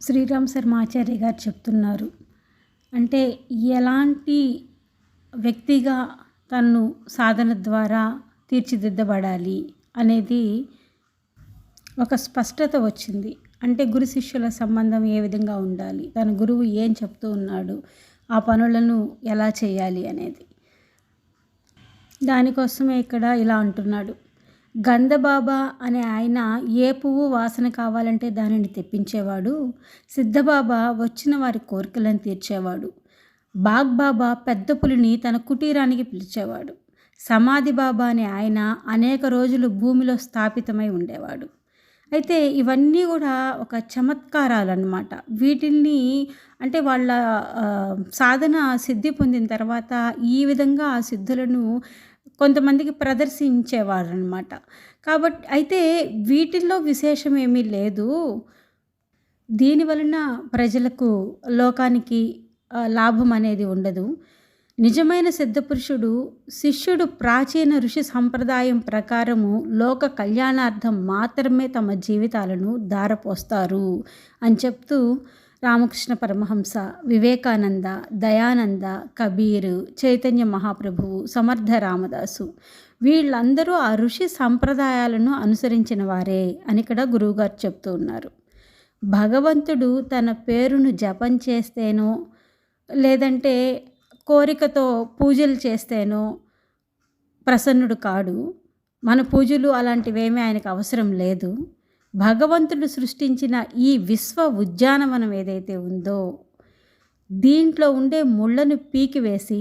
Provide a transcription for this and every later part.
శ్రీరామ్ శర్మ ఆచార్య గారు చెప్తున్నారు. అంటే ఎలాంటి వ్యక్తిగా తను సాధన ద్వారా తీర్చిదిద్దబడాలి అనేది ఒక స్పష్టత వచ్చింది. అంటే గురు శిష్యుల సంబంధం ఏ విధంగా ఉండాలి? తన గురువు ఏం చెప్తూ ఉన్నాడు? ఆ పనులను ఎలా చేయాలి అనేది. దానికోసమే ఇక్కడ ఇలా అంటున్నాడు. గంధబాబా అనే ఆయన ఏ పువ్వు వాసన కావాలంటే దానిని తెప్పించేవాడు సిద్ధబాబా వచ్చిన వారి కోరికలను తీర్చేవాడు బాగ్బాబా పెద్ద పులిని తన కుటీరానికి పిలిచేవాడు సమాధి బాబా అనే ఆయన అనేక రోజులు భూమిలో స్థాపితమై ఉండేవాడు. అయితే ఇవన్నీ కూడా ఒక చమత్కారాలు అన్నమాట వీటిల్ని అంటే వాళ్ళ సాధన సిద్ధి పొందిన తర్వాత ఈ విధంగా ఆ సిద్ధులను కొంతమందికి ప్రదర్శించేవారు అనమాట కాబట్టి అయితే వీటిల్లో విశేషం ఏమీ లేదు. దీని వలన ప్రజలకు లోకానికి లాభం అనేది ఉండదు. నిజమైన సిద్ధపురుషుడు శిష్యుడు ప్రాచీన ఋషి సంప్రదాయం ప్రకారము లోక కళ్యాణార్థం మాత్రమే తమ జీవితాలను దారపోస్తారు అని చెప్తూ రామకృష్ణ పరమహంస వివేకానంద దయానంద కబీరు చైతన్య మహాప్రభువు సమర్థ రామదాసు. వీళ్ళందరూ ఆ ఋషి సంప్రదాయాలను అనుసరించిన వారే అని ఇక్కడ గురువుగారు చెప్తూ ఉన్నారు. భగవంతుడు తన పేరును జపం చేస్తేనో లేదంటే కోరికతో పూజలు చేస్తేనో ప్రసన్నుడు కాడు. మన పూజలు అలాంటివేమీ ఆయనకు అవసరం లేదు. భగవంతుడు సృష్టించిన ఈ విశ్వ ఉద్యానవనం ఏదైతే ఉందో దీంట్లో ఉండే ముళ్ళను పీకివేసి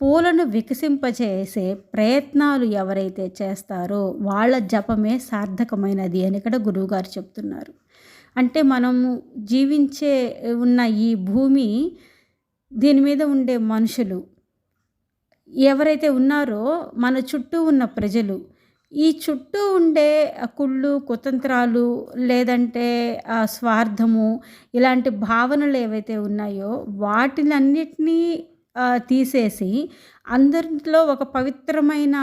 పూలను వికసింపచేసే ప్రయత్నాలు ఎవరైతే చేస్తారో వాళ్ళ జపమే సార్థకమైనది అని ఇక్కడ గురువుగారు చెప్తున్నారు. అంటే మనము జీవించే ఉన్న ఈ భూమి దీని మీద ఉండే మనుషులు ఎవరైతే ఉన్నారో మన చుట్టూ ఉన్న ప్రజలు ఈ చుట్టూ ఉండే కుళ్ళు కుతంత్రాలు లేదంటే స్వార్థము ఇలాంటి భావనలు ఏవైతే ఉన్నాయో వాటినన్నిటినీ తీసేసి అందరిలో ఒక పవిత్రమైన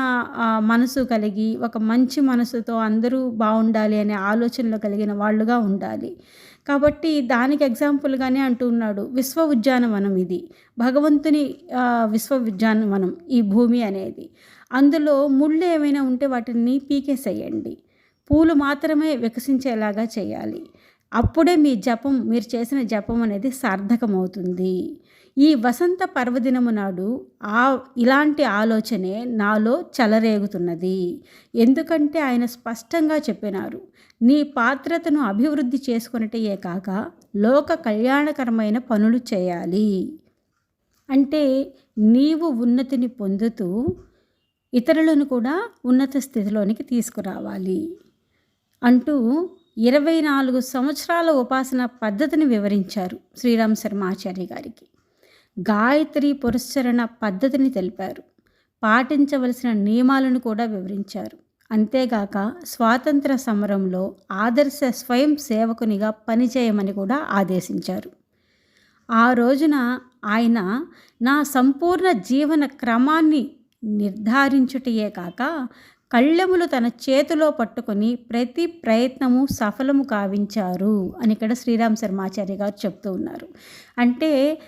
మనసు కలిగి ఒక మంచి మనసుతో అందరూ బాగుండాలి అనే ఆలోచనలు కలిగిన వాళ్ళుగా ఉండాలి. కాబట్టి దానికి ఎగ్జాంపుల్గానే అంటున్నాడు విశ్వ ఉద్యానవనం ఇది. భగవంతుని విశ్వ ఉద్యానవనం ఈ భూమి అనేది. అందులో ముళ్ళు ఏమైనా ఉంటే వాటిని పీకేసేయండి. పూలు మాత్రమే వికసించేలాగా చేయాలి. అప్పుడే మీ జపం మీరు చేసిన జపం అనేది సార్థకమవుతుంది. ఈ వసంత పర్వదినము నాడు ఆ ఇలాంటి ఆలోచనే నాలో చెలరేగుతున్నది. ఎందుకంటే ఆయన స్పష్టంగా చెప్పినారు నీ పాత్రతను అభివృద్ధి చేసుకున్నట్టయే కాక లోక కళ్యాణకరమైన పనులు చేయాలి. అంటే నీవు ఉన్నతిని పొందుతూ ఇతరులను కూడా ఉన్నత స్థితిలోనికి తీసుకురావాలి. అంటూ ఇరవై నాలుగు సంవత్సరాల ఉపాసన పద్ధతిని వివరించారు శ్రీరామ్ శర్మ ఆచార్య గారికి. గాయత్రి పురస్చరణ పద్ధతిని తెలిపారు. పాటించవలసిన నియమాలను కూడా వివరించారు. అంతేగాక స్వాతంత్ర సమరంలో ఆదర్శ స్వయం సేవకునిగా పనిచేయమని కూడా ఆదేశించారు. ఆ రోజున ఆయన నా సంపూర్ణ జీవన క్రమాన్ని నిర్ధారించుటయే కాక కళ్ళెములు తన చేతిలో పట్టుకొని ప్రతి ప్రయత్నము సఫలము కావించారు అని ఇక్కడ శ్రీరామ్ శర్మాచార్య గారు చెప్తూ ఉన్నారు. అంటే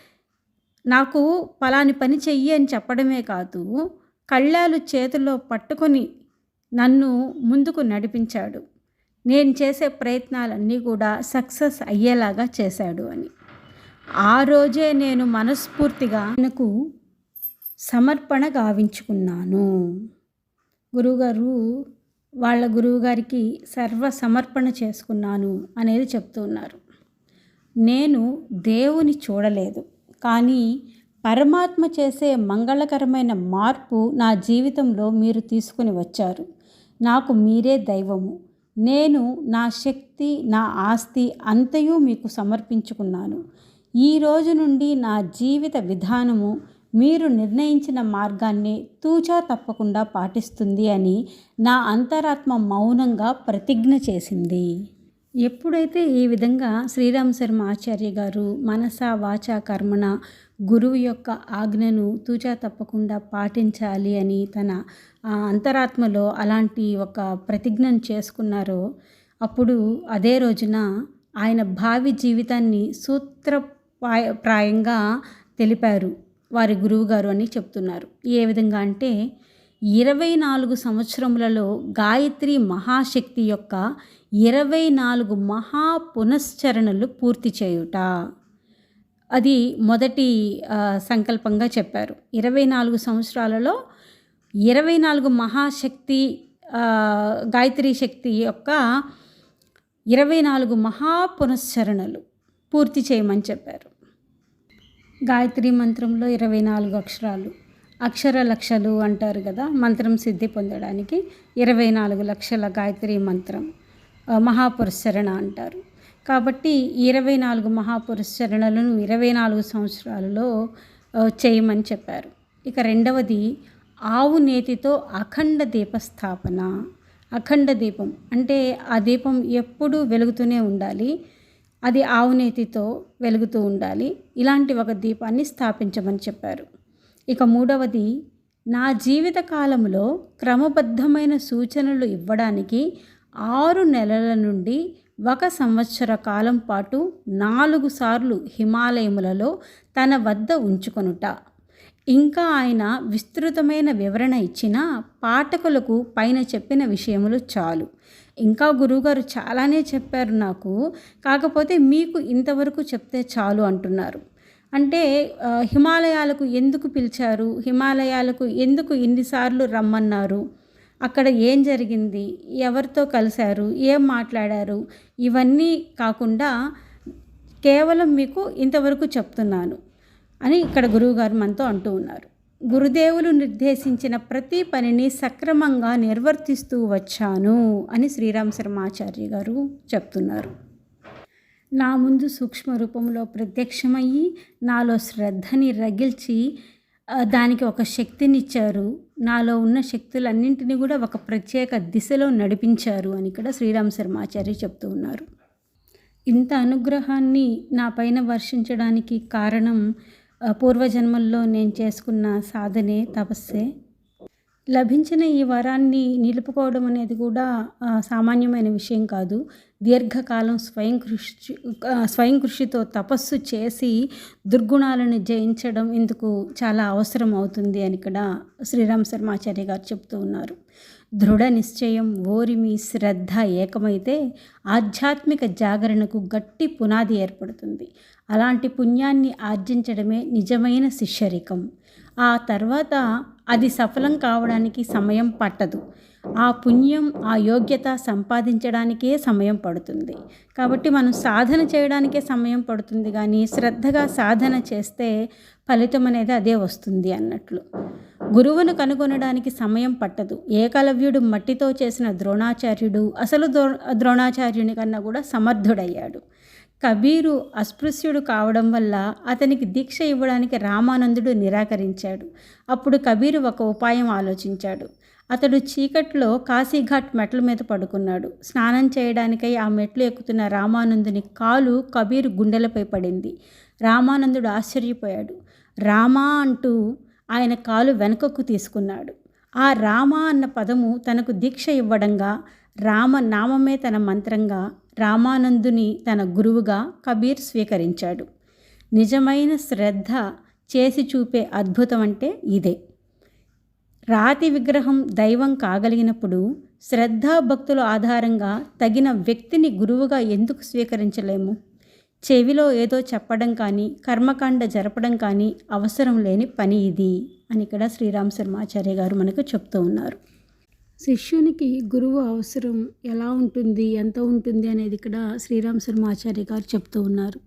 నాకు పలాని పని చెయ్యి అని చెప్పడమే కాదు కళ్ళాలు చేతిలో పట్టుకొని నన్ను ముందుకు నడిపించాడు. నేను చేసే ప్రయత్నాలన్నీ కూడా సక్సెస్ అయ్యేలాగా చేశాడు అని. ఆ రోజే నేను మనస్ఫూర్తిగా నాకు సమర్పణ గావించుకున్నాను. గురువుగారు వాళ్ళ గురువుగారికి సర్వ సమర్పణ చేసుకున్నాను అనేది చెప్తున్నారు నేను దేవుని చూడలేదు కానీ పరమాత్మ చేసే మంగళకరమైన మార్పు నా జీవితంలో మీరు తీసుకుని వచ్చారు. నాకు మీరే దైవము. నేను నా శక్తి నా ఆస్తి అంతయు మీకు సమర్పించుకున్నాను. ఈ రోజు నుండి నా జీవిత విధానము మీరు నిర్ణయించిన మార్గాన్ని తూచా తప్పకుండా పాటిస్తుంది అని నా అంతరాత్మ మౌనంగా ప్రతిజ్ఞ చేసింది. ఎప్పుడైతే ఈ విధంగా శ్రీరామ్ శర్మ ఆచార్య గారు మనస వాచ కర్మణ గురువు యొక్క ఆజ్ఞను తూచా తప్పకుండా పాటించాలి అని తన అంతరాత్మలో అలాంటి ఒక ప్రతిజ్ఞను చేసుకున్నారో అప్పుడు అదే రోజున ఆయన భావి జీవితాన్ని సూత్రప్రాయ ప్రాయంగా తెలిపారు. వారి గురువుగారు అని చెప్తున్నారు. ఏ విధంగా అంటే ఇరవై నాలుగు సంవత్సరములలో గాయత్రి మహాశక్తి యొక్క ఇరవై నాలుగు మహా పునశ్చరణలు పూర్తి చేయుట. అది మొదటి సంకల్పంగా చెప్పారు. ఇరవై నాలుగు సంవత్సరాలలో ఇరవై నాలుగు మహాశక్తి గాయత్రీ గాయత్రి శక్తి యొక్క ఇరవై నాలుగు మహా పునశ్చరణలు పూర్తి చేయమని చెప్పారు. గాయత్రి మంత్రంలో ఇరవై నాలుగు అక్షరాలు. అక్షర లక్షలు అంటారు కదా మంత్రం సిద్ధి పొందడానికి ఇరవై నాలుగు లక్షల గాయత్రి మంత్రం ఆ, అంటారు. కాబట్టి ఇరవై నాలుగు మహాపురస్సరణలను ఇరవై నాలుగు సంవత్సరాలలో చేయమని చెప్పారు. ఇక రెండవది ఆవు నేతితో అఖండ దీపస్థాపన. అఖండ దీపం అంటే ఆ దీపం ఎప్పుడూ వెలుగుతూనే ఉండాలి. అది ఆవునేతితో వెలుగుతూ ఉండాలి. ఇలాంటి ఒక దీపాన్ని స్థాపించమని చెప్పారు. ఇక మూడవది నా జీవిత కాలంలో క్రమబద్ధమైన సూచనలు ఇవ్వడానికి ఆరు నెలల నుండి ఒక సంవత్సర కాలం పాటు నాలుగు సార్లు హిమాలయములలో తన వద్ద ఉంచుకొనుట. ఇంకా ఆయన విస్తృతమైన వివరణ ఇచ్చిన పాఠకులకు పైన చెప్పిన విషయములు చాలు. ఇంకా గురువుగారు చాలానే చెప్పారు నాకు. కాకపోతే మీకు ఇంతవరకు చెప్తే చాలు అంటున్నారు. అంటే హిమాలయాలకు ఎందుకు పిలిచారు? హిమాలయాలకు ఎందుకు ఇన్నిసార్లు రమ్మన్నారు? అక్కడ ఏం జరిగింది? ఎవరితో కలిశారు? ఏం మాట్లాడారు? ఇవన్నీ కాకుండా కేవలం మీకు ఇంతవరకు చెప్తున్నాను అని ఇక్కడ గురువుగారు మనతో అంటూ ఉన్నారు. గురుదేవులు నిర్దేశించిన ప్రతి పనిని సక్రమంగా నిర్వర్తిస్తూ వచ్చాను అని శ్రీరామ్ శర్మాచార్య గారు చెప్తున్నారు. నా ముందు సూక్ష్మ రూపంలో ప్రత్యక్షమయ్యి నాలో శ్రద్ధని రగిల్చి దానికి ఒక శక్తినిచ్చారు. నాలో ఉన్న శక్తులన్నింటినీ కూడా ఒక ప్రత్యేక దిశలో నడిపించారు అని ఇక్కడ శ్రీరామ్ శర్మాచార్య చెప్తూ ఉన్నారు. ఇంత అనుగ్రహాన్ని నా పైన వర్షించడానికి కారణం పూర్వజన్మల్లో నేను చేసుకున్న సాధనే తపస్సే. లభించిన ఈ వరాన్ని నిలుపుకోవడం అనేది కూడా సామాన్యమైన విషయం కాదు. దీర్ఘకాలం స్వయం కృషి స్వయం కృషితో తపస్సు చేసి దుర్గుణాలను జయించడం ఇందుకు చాలా అవసరం అవుతుంది అని ఇక్కడ శ్రీరామ్ శర్మాచార్య గారు చెప్తూ ఉన్నారు. దృఢ నిశ్చయం ఓరిమి శ్రద్ధ ఏకమైతే ఆధ్యాత్మిక జాగరణకు గట్టి పునాది ఏర్పడుతుంది. అలాంటి పుణ్యాన్ని ఆర్జించడమే నిజమైన శిష్యరికం. ఆ తర్వాత అది సఫలం కావడానికి సమయం పట్టదు. ఆ పుణ్యం ఆ యోగ్యత సంపాదించడానికే సమయం పడుతుంది. కాబట్టి మనం సాధన చేయడానికే సమయం పడుతుంది కానీ శ్రద్ధగా సాధన చేస్తే ఫలితం అనేది అదే వస్తుంది అన్నట్లు. గురువును కనుగొనడానికి సమయం పట్టదు. ఏకలవ్యుడు మట్టితో చేసిన ద్రోణాచార్యుడు అసలు ద్రో ద్రోణాచార్యుని కన్నా కూడా సమర్థుడయ్యాడు. కబీరు అస్పృశ్యుడు కావడం వల్ల అతనికి దీక్ష ఇవ్వడానికి రామానందుడు నిరాకరించాడు. అప్పుడు కబీరు ఒక ఉపాయం ఆలోచించాడు. అతడు చీకట్లో కాశీఘాట్ మెట్ల మీద పడుకున్నాడు. స్నానం చేయడానికై ఆ మెట్లు ఎక్కుతున్న రామానందుని కాలు కబీరు గుండెలపై పడింది. రామానందుడు ఆశ్చర్యపోయాడు. రామా అంటూ ఆయన కాలు వెనుకకు తీసుకున్నాడు. ఆ రామ అన్న పదము తనకు దీక్ష ఇవ్వడంగా రామ నామమే తన మంత్రంగా రామానందుని తన గురువుగా కబీర్ స్వీకరించాడు. నిజమైన శ్రద్ధ చేసి చూపే అద్భుతం అంటే ఇదే. రాతి విగ్రహం దైవం కాగలిగినప్పుడు శ్రద్ధాభక్తుల ఆధారంగా తగిన వ్యక్తిని గురువుగా ఎందుకు స్వీకరించలేము? చెవిలో ఏదో చెప్పడం కానీ కర్మకాండ జరపడం కానీ అవసరం లేని పని ఇది అని ఇక్కడ శ్రీరామ్ శర్మాచార్య గారు మనకు చెప్తూ ఉన్నారు. శిష్యునికి గురువు అవసరం ఎలా ఉంటుంది ఎంత ఉంటుంది అనేది ఇక్కడ శ్రీరామ్ శర్మాచార్య గారు చెప్తూ ఉన్నారు.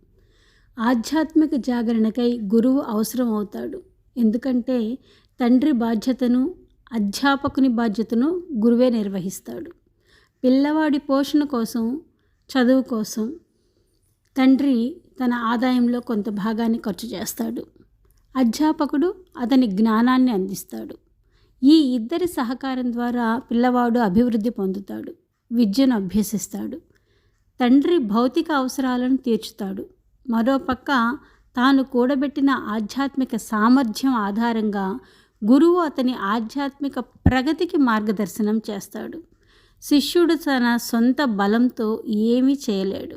ఆధ్యాత్మిక జాగరణకై గురువు అవసరం అవుతాడు. ఎందుకంటే తండ్రి బాధ్యతను అధ్యాపకుని బాధ్యతను గురువే నిర్వహిస్తాడు. పిల్లవాడి పోషణ కోసం చదువు కోసం తండ్రి తన ఆదాయంలో కొంత భాగాన్ని ఖర్చు చేస్తాడు. అధ్యాపకుడు అతని జ్ఞానాన్ని అందిస్తాడు. ఈ ఇద్దరి సహకారం ద్వారా పిల్లవాడు అభివృద్ధి పొందుతాడు విద్యను అభ్యసిస్తాడు తండ్రి భౌతిక అవసరాలను తీర్చుతాడు. మరోపక్క తాను కూడబెట్టిన ఆధ్యాత్మిక సామర్థ్యం ఆధారంగా గురువు అతని ఆధ్యాత్మిక ప్రగతికి మార్గదర్శనం చేస్తాడు. శిష్యుడు తన సొంత బలంతో ఏమీ చేయలేడు.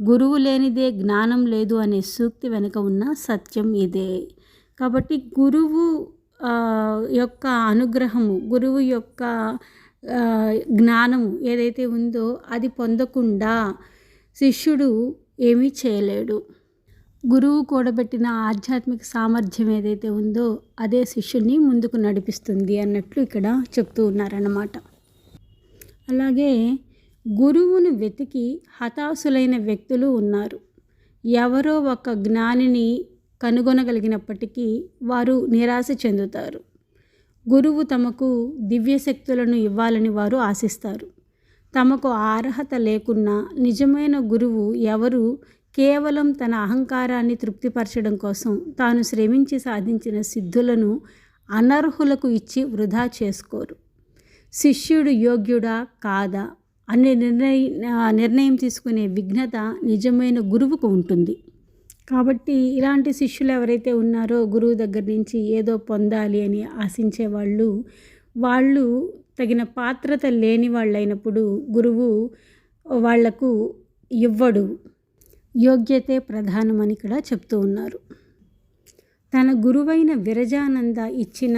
గురువు లేనిదే జ్ఞానం లేదు అనే సూక్తి వెనుక ఉన్న సత్యం ఇదే. కాబట్టి గురువు ఆ, యొక్క అనుగ్రహము గురువు యొక్క జ్ఞానము ఏదైతే ఉందో అది పొందకుండా శిష్యుడు ఏమీ చేయలేడు. గురువు కూడబెట్టిన ఆధ్యాత్మిక సామర్థ్యం ఏదైతే ఉందో అదే శిష్యుని ముందుకు నడిపిస్తుంది అన్నట్లు ఇక్కడ చెప్తూ ఉన్నారన్నమాట. అలాగే గురువును వెతికి హతాశులైన వ్యక్తులు ఉన్నారు. ఎవరో ఒక జ్ఞానిని కనుగొనగలిగినప్పటికీ వారు నిరాశ చెందుతారు. గురువు తమకు దివ్యశక్తులను ఇవ్వాలని వారు ఆశిస్తారు. తమకు అర్హత లేకున్నా నిజమైన గురువు ఎవరు కేవలం తన అహంకారాన్ని తృప్తిపరచడం కోసం తాను శ్రమించి సాధించిన సిద్ధులను అనర్హులకు ఇచ్చి వృధా చేసుకోరు. శిష్యుడు యోగ్యుడా కాదా అనే నిర్ణయ నిర్ణయం తీసుకునే విఘ్నత నిజమైన గురువుకు ఉంటుంది. కాబట్టి ఇలాంటి శిష్యులు ఎవరైతే ఉన్నారో గురువు దగ్గర నుంచి ఏదో పొందాలి అని ఆశించే వాళ్ళు వాళ్ళు తగిన పాత్రత లేని వాళ్ళైనప్పుడు గురువు వాళ్ళకు ఇవ్వడు. యోగ్యతే ప్రధానమని ఇక్కడ చెప్తూ ఉన్నారు. తన గురువైన విరజానంద ఇచ్చిన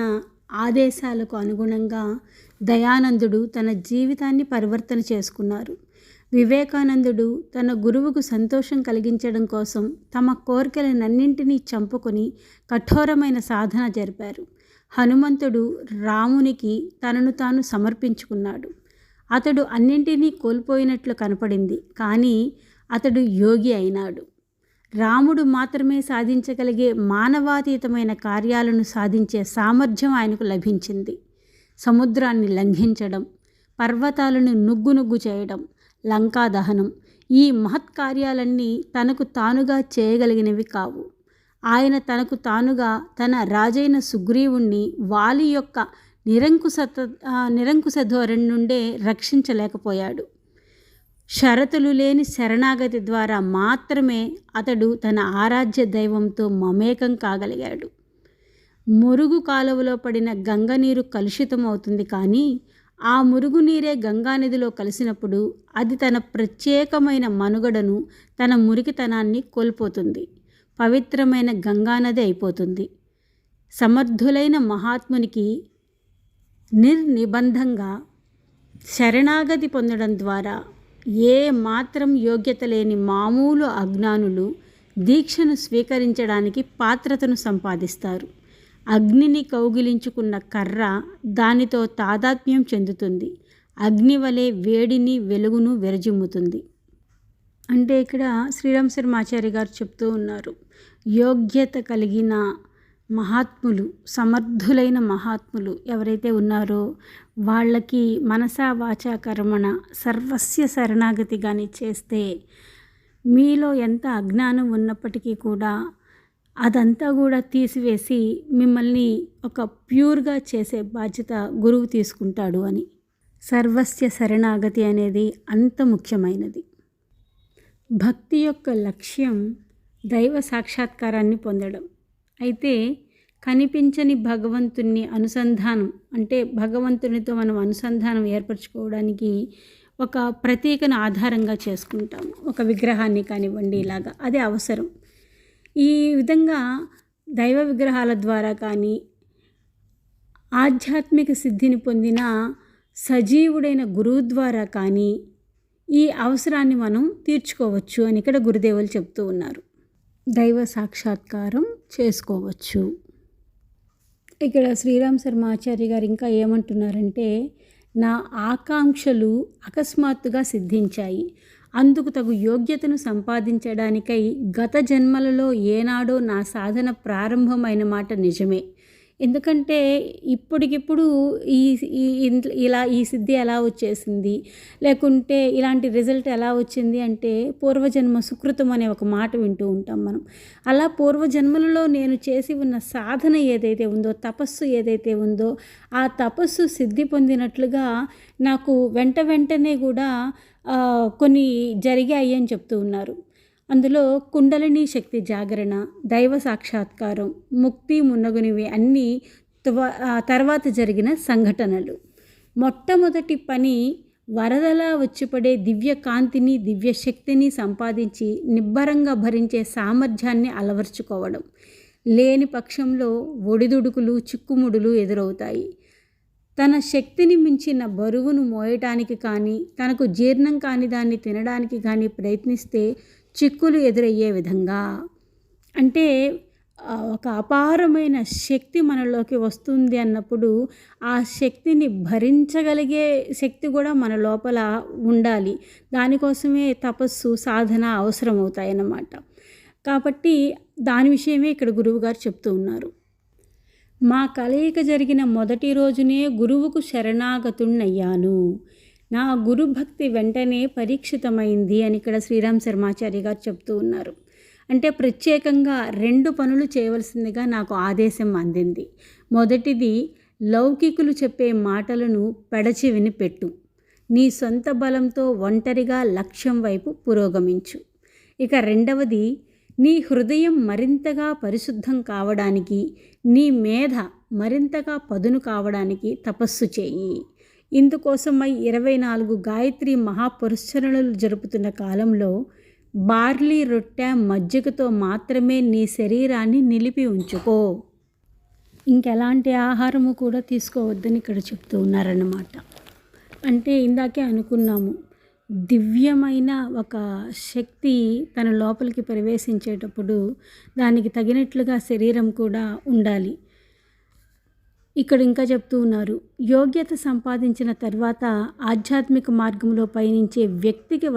ఆదేశాలకు అనుగుణంగా దయానందుడు తన జీవితాన్ని పరివర్తన చేసుకున్నారు. వివేకానందుడు తన గురువుకు సంతోషం కలిగించడం కోసం తమ కోరికలనన్నింటినీ చంపుకొని కఠోరమైన సాధన జరిపారు. హనుమంతుడు రామునికి తనను తాను సమర్పించుకున్నాడు. అతడు అన్నింటినీ కోల్పోయినట్లు కనపడింది. కానీ అతడు యోగి అయినాడు. రాముడు మాత్రమే సాధించగలిగే మానవాతీతమైన కార్యాలను సాధించే సామర్థ్యం ఆయనకు లభించింది. సముద్రాన్ని లంఘించడం పర్వతాలను నుగ్గు నుగ్గు చేయడం లంకా దహనం ఈ మహత్కార్యాలన్నీ తనకు తానుగా చేయగలిగినవి కావు. ఆయన తనకు తానుగా తన రాజైన సుగ్రీవుణ్ణి వాలి యొక్క నిరంకుశత నిరంకుశ ధోరణి నుండే రక్షించలేకపోయాడు. షరతులు లేని శరణాగతి ద్వారా మాత్రమే అతడు తన ఆరాధ్య దైవంతో మమేకం కాగలిగాడు. మురుగు కాలువలో పడిన గంగ నీరు కలుషితం అవుతుంది కానీ ఆ మురుగు నీరే గంగానదిలో కలిసినప్పుడు అది తన ప్రత్యేకమైన మనుగడను తన మురికితనాన్ని కోల్పోతుంది. పవిత్రమైన గంగానది అయిపోతుంది. సమర్థులైన మహాత్మునికి నిర్నిబంధంగా శరణాగతి పొందడం ద్వారా ఏ మాత్రం యోగ్యత లేని మామూలు అజ్ఞానులు దీక్షను స్వీకరించడానికి పాత్రతను సంపాదిస్తారు. అగ్నిని కౌగిలించుకున్న కర్ర దానితో తాదాత్మ్యం చెందుతుంది. అగ్ని వలె వేడిని వెలుగును విరజిమ్ముతుంది. అంటే ఇక్కడ శ్రీరామ్ శర్మాచారి గారు చెప్తూ ఉన్నారు. యోగ్యత కలిగిన మహాత్ములు సమర్థులైన మహాత్ములు ఎవరైతే ఉన్నారో వాళ్ళకి మనసా వాచా కర్మణ సర్వస్య శరణాగతి కానీ చేస్తే మీలో ఎంత అజ్ఞానం ఉన్నప్పటికీ కూడా అదంతా కూడా తీసివేసి మిమ్మల్ని ఒక ప్యూర్గా చేసే బాధ్యత గురువు తీసుకుంటాడు అని. సర్వస్య శరణాగతి అనేది అంత ముఖ్యమైనది. భక్తి యొక్క లక్ష్యం దైవ సాక్షాత్కారాన్ని పొందడం. అయితే కనిపించని భగవంతుని అనుసంధానం అంటే భగవంతునితో మనం అనుసంధానం ఏర్పరచుకోవడానికి ఒక ప్రత్యేకను ఆధారంగా చేసుకుంటాం ఒక విగ్రహాన్ని కానివ్వండి ఇలాగా అదే అవసరం. ఈ విధంగా దైవ విగ్రహాల ద్వారా కానీ ఆధ్యాత్మిక సిద్ధిని పొందిన సజీవుడైన గురువు ద్వారా కానీ ఈ అవసరాన్ని మనం తీర్చుకోవచ్చు అని ఇక్కడ గురుదేవులు చెప్తూ ఉన్నారు. దైవ సాక్షాత్కారం చేసుకోవచ్చు. ఇక్కడ శ్రీరామ్ శర్మ ఆచార్య గారు ఇంకా ఏమంటున్నారంటే నా ఆకాంక్షలు అకస్మాత్తుగా సిద్ధించాయి. అందుకు తగు యోగ్యతను సంపాదించడానికై గత జన్మలలో ఏనాడో నా సాధన ప్రారంభమైన మాట నిజమే. ఎందుకంటే ఇప్పటికిప్పుడు ఈ ఇలా ఈ సిద్ధి ఎలా వచ్చేసింది లేకుంటే ఇలాంటి రిజల్ట్ ఎలా వచ్చింది అంటే పూర్వజన్మ సుకృతం అనే ఒక మాట వింటూ ఉంటాం మనం. అలా పూర్వజన్మలలో నేను చేసి ఉన్న సాధన ఏదైతే ఉందో తపస్సు ఏదైతే ఉందో ఆ తపస్సు సిద్ధి పొందినట్లుగా నాకు వెంట వెంటనే కూడా కొన్ని జరిగాయి అని చెప్తూ ఉన్నారు. అందులో కుండలిని శక్తి జాగరణ దైవ సాక్షాత్కారం ముక్తి మున్నగునివి అన్నీ త్వ- తర్వాత జరిగిన సంఘటనలు. మొట్టమొదటి పని వరదలా వచ్చిపడే దివ్య కాంతిని దివ్య శక్తిని సంపాదించి నిబ్బరంగా భరించే సామర్థ్యాన్ని అలవర్చుకోవడం. లేని పక్షంలో ఒడిదుడుకులు చిక్కుముడులు ఎదురవుతాయి. తన శక్తిని మించిన బరువును మోయటానికి కానీ తనకు జీర్ణం కాని దాన్ని తినడానికి కానీ ప్రయత్నిస్తే చిక్కులు ఎదురయ్యే విధంగా. అంటే ఒక అపారమైన శక్తి మనలోకి వస్తుంది అన్నప్పుడు ఆ శక్తిని భరించగలిగే శక్తి కూడా మన లోపల ఉండాలి. దానికోసమే తపస్సు సాధన అవసరం అవుతాయన్నమాట కాబట్టి దాని విషయమే ఇక్కడ గురువుగారు చెప్తూ ఉన్నారు. మా కలయిక జరిగిన మొదటి రోజునే గురువుకు శరణాగతుణ్ణయ్యాను. నా గురుభక్తి వెంటనే పరీక్షితమైంది అని ఇక్కడ శ్రీరామ్ శర్మాచార్య గారు చెప్తూ ఉన్నారు. అంటే ప్రత్యేకంగా రెండు పనులు చేయవలసిందిగా నాకు ఆదేశం అందింది. మొదటిది లౌకికులు చెప్పే మాటలను పెడచి వినిపెట్టు నీ సొంత బలంతో ఒంటరిగా లక్ష్యం వైపు పురోగమించు. ఇక రెండవది నీ హృదయం మరింతగా పరిశుద్ధం కావడానికి నీ మేధ మరింతగా పదును కావడానికి తపస్సు చేయి. ఇందుకోసమై ఇరవై నాలుగు గాయత్రి మహాపురుషరణలు జరుపుతున్న కాలంలో బార్లీ రొట్టె మజ్జిగతో మాత్రమే నీ శరీరాన్ని నిలిపి ఉంచుకో. ఇంకెలాంటి ఆహారము కూడా తీసుకోవద్దని ఇక్కడ చెప్తూ ఉన్నారన్నమాట. అంటే ఇందాకే అనుకున్నాము దివ్యమైన ఒక శక్తి తన లోపలికి ప్రవేశించేటప్పుడు దానికి తగినట్లుగా శరీరం కూడా ఉండాలి. ఇక్కడ ఇంకా చెప్తూ ఉన్నారు. యోగ్యత సంపాదించిన తర్వాత ఆధ్యాత్మిక మార్గంలో పయనించే వ్యక్తికి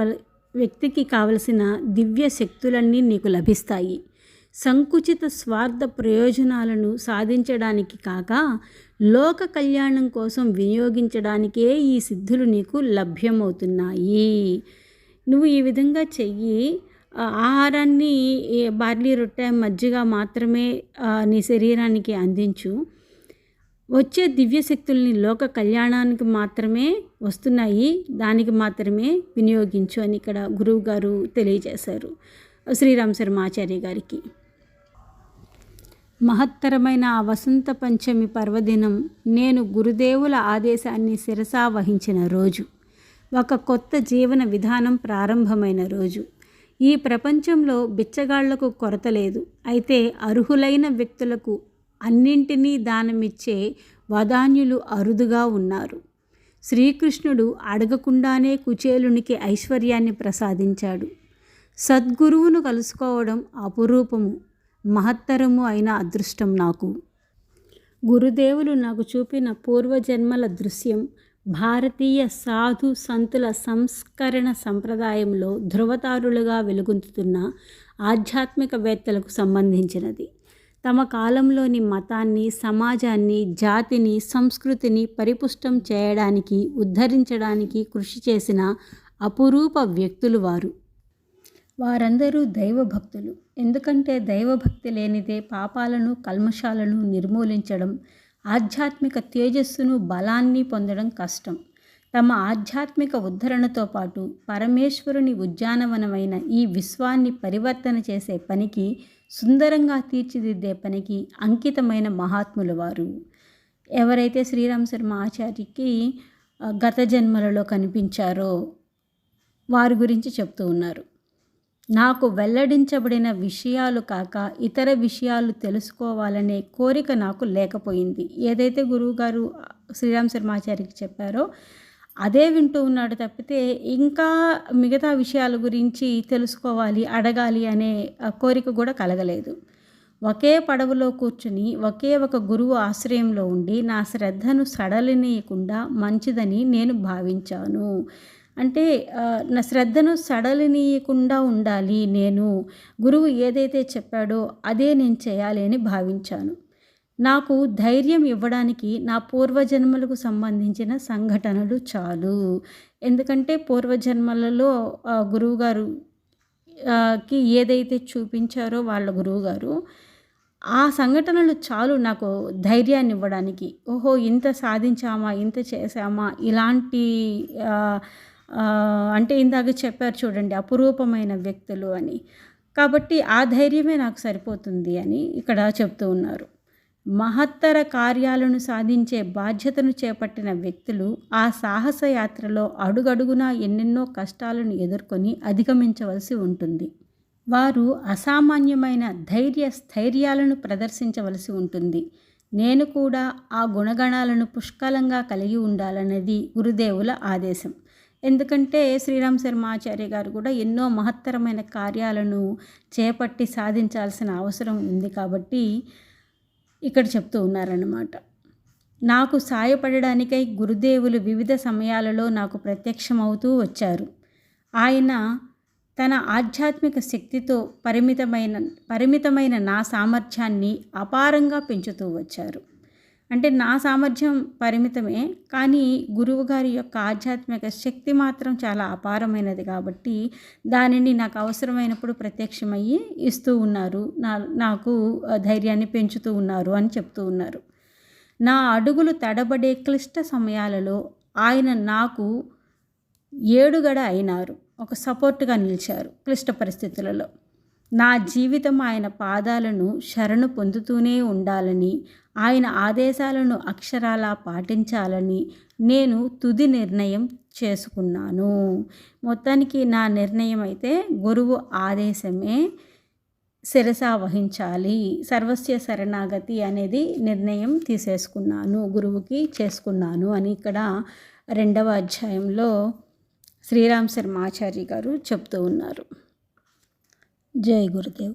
వ్యక్తికి కావలసిన దివ్య శక్తులన్నీ నీకు లభిస్తాయి. సంకుచిత స్వార్థ ప్రయోజనాలను సాధించడానికి కాక లోక కళ్యాణం కోసం వినియోగించడానికే ఈ సిద్ధులు నీకు లభ్యమవుతున్నాయి. నువ్వు ఈ విధంగా చెయ్యి. ఆహారాన్ని బార్లీ రొట్టె మజ్జిగ మాత్రమే నీ శరీరానికి అందించు. వచ్చే దివ్యశక్తుల్ని లోక కళ్యాణానికి మాత్రమే వస్తున్నాయి. దానికి మాత్రమే వినియోగించు అని ఇక్కడ గురువు గారు తెలియజేశారు. శ్రీరామ్ శర్మాచార్య గారికి. మహత్తరమైన ఆ వసంత పంచమి పర్వదినం నేను గురుదేవుల ఆదేశాన్ని శిరసా వహించిన రోజు. ఒక కొత్త జీవన విధానం ప్రారంభమైన రోజు. ఈ ప్రపంచంలో బిచ్చగాళ్ళకు కొరత లేదు. అయితే అర్హులైన వ్యక్తులకు అన్నింటినీ దానమిచ్చే వదాన్యులు అరుదుగా ఉన్నారు. శ్రీకృష్ణుడు అడగకుండానే కుచేలునికి ఐశ్వర్యాన్ని ప్రసాదించాడు. సద్గురువును కలుసుకోవడం అపురూపము మహత్తరము అయిన అదృష్టం నాకు. గురుదేవులు నాకు చూపిన పూర్వజన్మల దృశ్యం భారతీయ సాధు సంతుల సంస్కరణ సంప్రదాయంలో ధృవతారులుగా వెలుగొందుతున్న ఆధ్యాత్మికవేత్తలకు సంబంధించినది. తమ కాలంలోని మతాన్ని సమాజాన్ని జాతిని సంస్కృతిని పరిపుష్టం చేయడానికి ఉద్ధరించడానికి కృషి చేసిన అపురూప వ్యక్తులు వారు. వారందరూ దైవభక్తులు. ఎందుకంటే దైవభక్తి లేనిదే పాపాలను కల్మషాలను నిర్మూలించడం ఆధ్యాత్మిక తేజస్సును బలాన్ని పొందడం కష్టం. తమ ఆధ్యాత్మిక ఉద్ధరణతో పాటు పరమేశ్వరుని ఉద్యానవనమైన ఈ విశ్వాన్ని పరివర్తన చేసే పనికి సుందరంగా తీర్చిదిద్దే పనికి అంకితమైన మహాత్ములు వారు. ఎవరైతే శ్రీరామ్ శర్మ ఆచార్యకి గత జన్మలలో కనిపించారో వారి గురించి చెప్తూ ఉన్నారు. నాకు వెల్లడించబడిన విషయాలు కాక ఇతర విషయాలు తెలుసుకోవాలనే కోరిక నాకు లేకపోయింది. ఏదైతే గురువుగారు శ్రీరామ్ శర్మాచార్యకి చెప్పారో అదే వింటూ ఉన్నాడు తప్పితే ఇంకా మిగతా విషయాల గురించి తెలుసుకోవాలి అడగాలి అనే కోరిక కూడా కలగలేదు. ఒకే పడవలో కూర్చుని ఒకే ఒక గురువు ఆశ్రయంలో ఉండి నా శ్రద్ధను సడలినీయకుండా మంచిదని నేను భావించాను. అంటే నా శ్రద్ధను సడలినీయకుండా ఉండాలి నేను. గురువు ఏదైతే చెప్పాడో అదే నేను చేయాలి అని భావించాను. నాకు ధైర్యం ఇవ్వడానికి నా పూర్వజన్మలకు సంబంధించిన సంఘటనలు చాలు. ఎందుకంటే పూర్వజన్మలలో గురువుగారు కి ఏదైతే చూపించారో వాళ్ళ గురువుగారు ఆ సంఘటనలు చాలు నాకు ధైర్యాన్ని ఇవ్వడానికి. ఓహో ఇంత సాధించామా ఇంత చేసామా ఇలాంటి అంటే ఇందాక చెప్పారు చూడండి అపురూపమైన వ్యక్తులు అని. కాబట్టి ఆ ధైర్యమే నాకు సరిపోతుంది అని ఇక్కడ చెప్తూ ఉన్నారు. మహత్తర కార్యాలను సాధించే బాధ్యతను చేపట్టిన వ్యక్తులు ఆ సాహసయాత్రలో అడుగడుగునా ఎన్నెన్నో కష్టాలను ఎదుర్కొని అధిగమించవలసి ఉంటుంది. వారు అసామాన్యమైన ధైర్య స్థైర్యాలను ప్రదర్శించవలసి ఉంటుంది. నేను కూడా ఆ గుణగణాలను పుష్కలంగా కలిగి ఉండాలన్నది గురుదేవుల ఆదేశం. ఎందుకంటే శ్రీరామ్ శర్మాచార్య గారు కూడా ఎన్నో మహత్తరమైన కార్యాలను చేపట్టి సాధించాల్సిన అవసరం ఉంది కాబట్టి ఇక్కడ చెప్తూ ఉన్నారన్నమాట. నాకు సాయపడడానికై గురుదేవులు వివిధ సమయాలలో నాకు ప్రత్యక్షమవుతూ వచ్చారు. ఆయన తన ఆధ్యాత్మిక శక్తితో పరిమితమైన పరిమితమైన నా సామర్థ్యాన్ని అపారంగా పెంచుతూ వచ్చారు. అంటే నా సామర్థ్యం పరిమితమే కానీ గురువుగారి యొక్క ఆధ్యాత్మిక శక్తి మాత్రం చాలా అపారమైనది కాబట్టి దానిని నాకు అవసరమైనప్పుడు ప్రత్యక్షమయ్యి ఇస్తూ ఉన్నారు. నా నాకు ధైర్యాన్ని పెంచుతూ ఉన్నారు అని చెప్తూ ఉన్నారు. నా అడుగులు తడబడే క్లిష్ట సమయాలలో ఆయన నాకు ఏడుగడ అయినారు. ఒక సపోర్ట్గా నిలిచారు క్లిష్ట పరిస్థితులలో. నా జీవితం ఆయన పాదాలను శరణు పొందుతూనే ఉండాలని ఆయన ఆదేశాలను అక్షరాలా పాటించాలని నేను తుది నిర్ణయం చేసుకున్నాను. మొత్తానికి నా నిర్ణయం అయితే గురువు ఆదేశమే శిరసా వహించాలి. సర్వస్య శరణాగతి అనేది నిర్ణయం తీసేసుకున్నాను గురువుకి చేసుకున్నాను అని ఇక్కడ రెండవ అధ్యాయంలో శ్రీరామ్ శర్మాచారి గారు చెప్తూ ఉన్నారు. जय गुरुदेव।